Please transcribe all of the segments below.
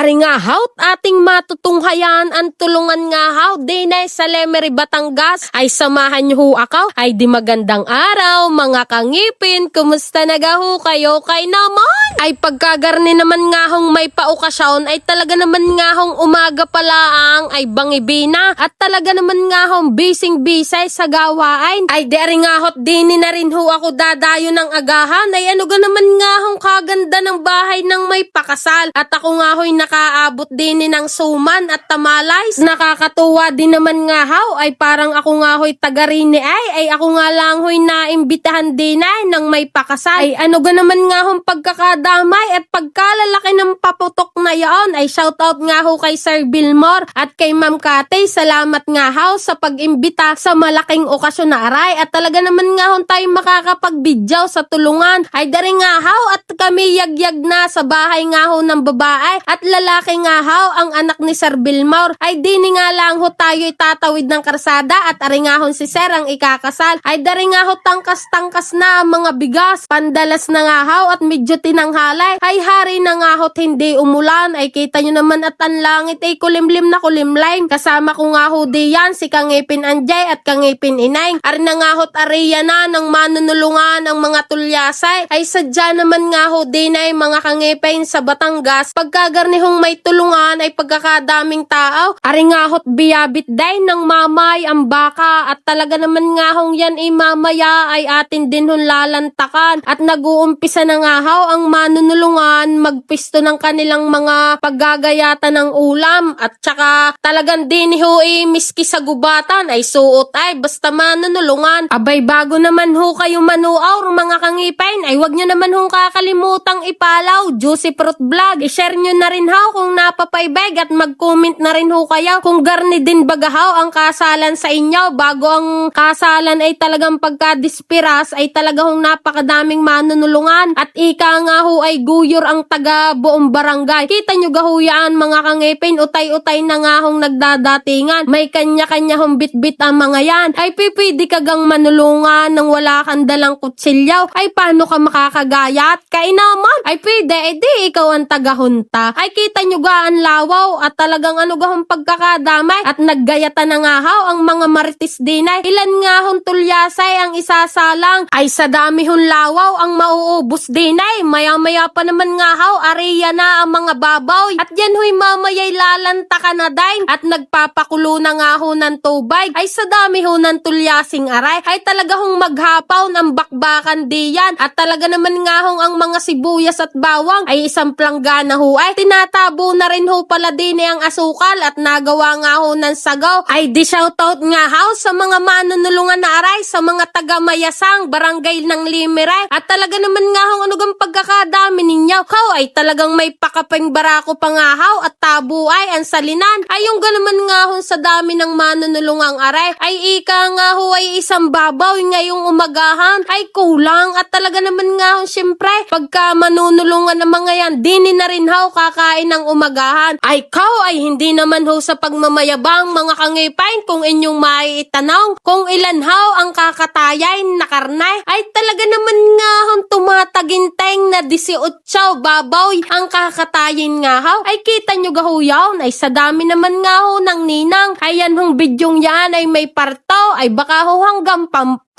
Ari nga hawt ating matutunghayan ang tulungan nga haw dinay sa Lemery Batangas? Ay samahan niyo ako. Ay di magandang araw mga kangipin. Kumusta nagaho kayo kay naman? Ay pagkagarni naman nga hong may paokasyon ay talaga naman nga hong umaga palaang ay bangibina at talaga naman nga hong bising bisay sa gawain. Ay di ari nga hot dini na rin ho ako dadayo ng agahan. Ay ano ga naman nga hong kaganda ng bahay ng may pakasal at ako nga ho'y nakaabot din ng suman at tamalays. Nakakatuwa din naman nga haw ay parang ako nga ho'y taga rin ay ay ako nga lang ho'y naimbitahan din ay ng may pakasal. Ay ano ga naman nga hong pagkakadamay at pagkalalaki ng paputok na yaon ay shoutout nga ho kay Sir Bilmore at kay Ma'am Kate. Salamat nga haw sa pag-imbita sa malaking okasyon na aray at talaga naman nga hong tayo makakapag-video sa tulungan. Ay dari nga haw at kami yagyag na sa bahay nga ho ng babae at lalaki nga haw ang anak ni Sir Bilmore. Ay dini nga lang ho tayo tatawid ng karsada at ari ho si Sir ang ikakasal. Ay dari nga ho tangkas-tangkas na ang mga bigas. Pandalas na nga haw at medyo tinanghalay. Ay hari na nga ho hindi umulan. Ay kita nyo naman at ang langit ay kulimlim na kulimlim kasama ko nga ho diyan si Kangipin Anjay at Kangipin Inay. Ari na nga ho ariya na ng manunulungan ang mga tulyasay. Ay sadya naman nga ho din ay mga kangipin sa Batangas. Pagkagarnihong may tulungan ay pagkakadaming tao. Ari nga biyabit day ng mamay ang baka. At talaga naman nga hong yan ay mamaya ay atin din hong lalantakan. At nag-uumpisa na nga haw ang manunulungan magpisto ng kanilang mga paggagayatan ng ulam. At saka talagang din ho ay miski sa gubatan ay suot ay basta manunulungan. Abay bago naman ho kayo manuaw mga kangipin ay wag nyo naman hong kakalimutang ipalaw Juicy Fruit Vlog. I-share nyo na rin ho kung napapaybag at mag-comment na rin ho kayo kung garni din bagahaw ang kasalan sa inyo. Bago ang kasalan ay talagang pagka-dispiras ay talaga hong napakadaming manunulungan. At ika nga ho ay guyor ang taga buong barangay. Kita nyo gahuyaan mga kangipin utay-utay na nga hong nagdadatingan. May kanya-kanya hong bitbit ang mga yan. Ay pipidi kagang manulungan nang wala kang dalang kutsilyaw. Ay paano ka makakagayat kay naman. Ay pwede. Eh di ikaw ang tagahunta. Ay kita nyo gaan lawaw. At talagang ano gahong pagkakadamay. At naggayata na nga haw ang mga maritis dinay ilan nga hong tulyasay ang isasalang. Ay sa dami hong lawaw ang mauubos dinay maya maya pa naman nga haw ariya na ang mga babaw. At yan huy mamayay lalanta ka na dain. At nagpapakulo na nga ho ng tubay. Ay sa dami ho ng tulyasing aray. Ay talaga hong maghapaw ng bakbakan diyan at talaga naman nga hong ang mga sibuyas at bawang. Ay isang planggana ho. Ay tinatabo na rin ho pala din eh ang asukal at nagawa nga ho ng sagaw. Ay di shoutout nga ho sa mga manunulungan na aray sa mga taga Mayasang barangay ng Limiray at talaga naman nga hong ano gang pagkakadami ninyo? How ay talagang may pakapeng barako pa nga haw at tabo ay ang salinan. Ay yung ganaman nga ho sa dami ng manunulungang aray. Ay ika nga ho ay isang babaw ngayong umagahan. Ay kulang. At talaga naman nga ho syempre pagka manunulungan ng mga yan. Dini na rin haw kakain ng umagahan. Ay kaw ay hindi naman ho sa pagmamayabang mga kangipain kung inyong maitanong kung ilan haw ang kakatayay na karnay ay talaga naman nga hong tumataginteng na 18 babaw ang kakatayin nga haw ay kita nyo gahuyaw ay sa dami naman nga ho ng ninang. Ayan hong bidyong yan ay may parto. Ay baka ho hanggang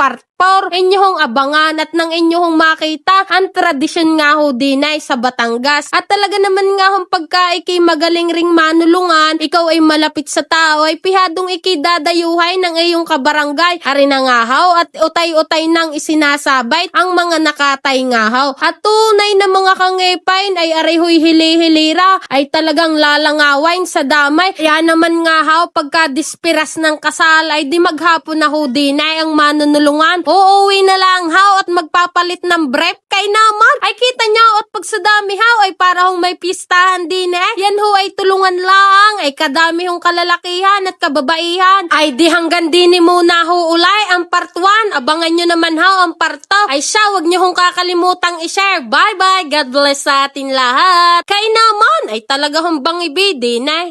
pamparto por inyong abangan at nang inyong makita ang tradisyon nga ho dinay sa Batangas. At talaga naman nga hong pagka ikay magaling ring manulungan, ikaw ay malapit sa tao, ay pihadong ikay dadayuhay ng iyong kabarangay. Hari na nga haw at utay-utay nang isinasabay ang mga nakatay nga haw. At tunay na mga kangepain ay arihoy hili-hilira ay talagang lalangawain sa damay. Kaya naman nga haw pagka dispiras ng kasal ay di maghapon na ho dinay ang manunulungan uuwi na lang haw at magpapalit ng brief kay naman. Ay kita niya at pag sa dami haw ay para hong may pistahan din eh. Yan ho ay tulungan lang ay kadami hong kalalakihan at kababaihan. Ay di hanggang dini muna ho ulay ang part 1. Abangan nyo naman haw ang part 2. Ay siya wag nyo hong kakalimutang i-share. Bye bye. God bless sa atin lahat. Kay naman ay talaga hong bangibidi na